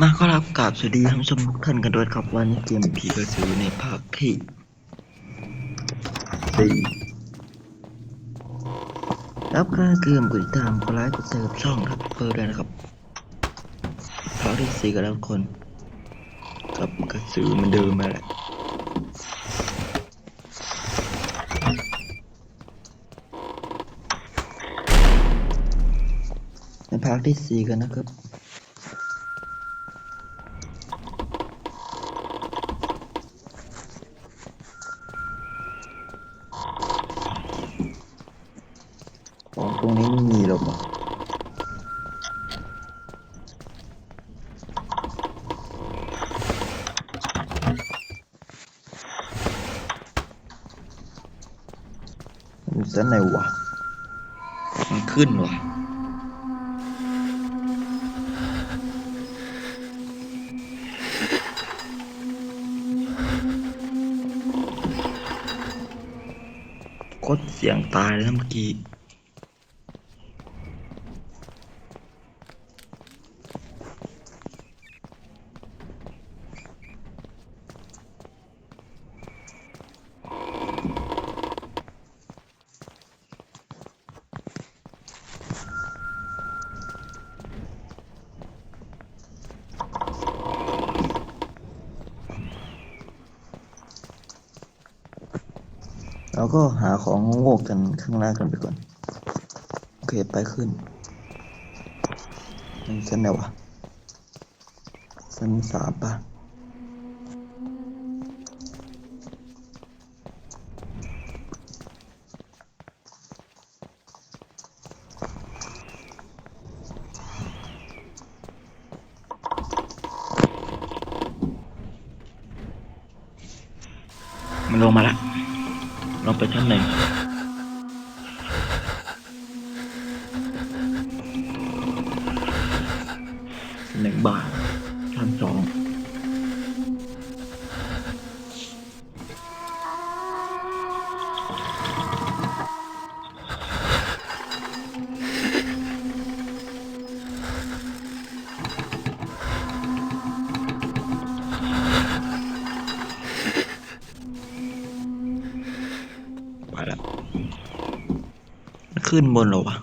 มาขอรับกราบสวัสดีท่านผู้ชมทุกท่านกันด้วยครับวันนี้เกมผีกระสือในภาคที่สี่รับค่าเกมกดติดตามกดไลค์กดแชร์ช่องครับเปิดด้วยนะครับภาคที่สี่กันแล้วทุกคนกับกระสือมันเดิมมาแหละในภาคที่สี่กันนะครับ ขอตรงนี้ไม่มีหรอกวะมันจะไหนวะ มันขึ้นวะโคตรเสียงตายเลยนะเมื่อกี้ เราก็หาของโง่กันข้างล่างกันไปก่อน โอเคไปขึ้นมันชั้นไหนวะชั้นสามป่ะมันลงมาแล้ว ลงไปชั้นหนึ่งหนึ่งบาทชั้นสอง ขึ้นบนหรอวะ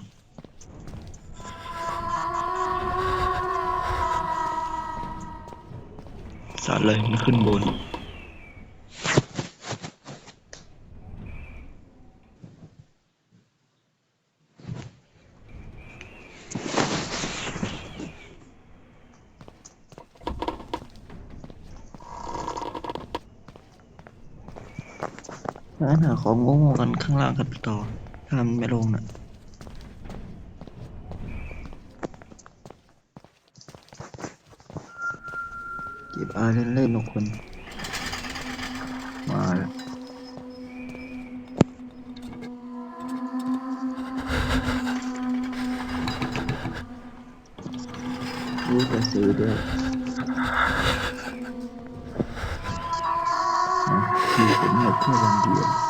สัตว์เลยมันขึ้นบน ร้านหาของโง่ๆกันข้างล่างกันไปต่อ ถ้ามันไม่ลงน่ะเก็บอาเล่นเล่นๆทุกคน มาแล้วรู้จะซื้อด้วยนะคือผมให้แค่อวันเดียว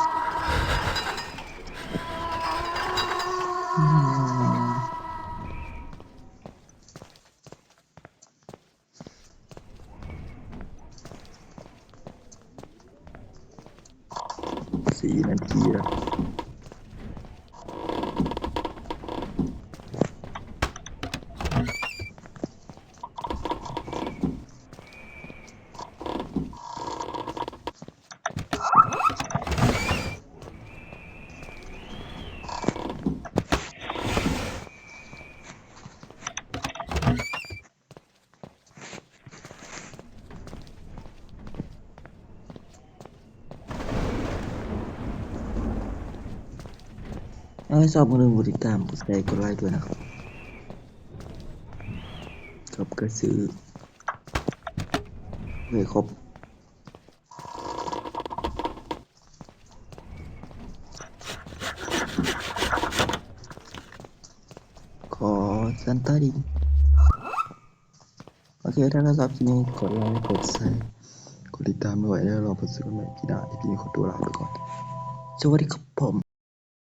สี่นาทีแล้ วถ้าชอบก็ลืมกดติดตามกดแชร์กดไลค์ด้วยนะครับกับกระสือไม่ครบขอซันต้าดินโอเคถ้าก็ชอบคลิปนี้กดไลค์กดแชร์กดติดตามด้วยแล้วรอพบกันใหม่ที่หน้าที่พี่ขอตัวลาไปก่อนสวัสดีครับ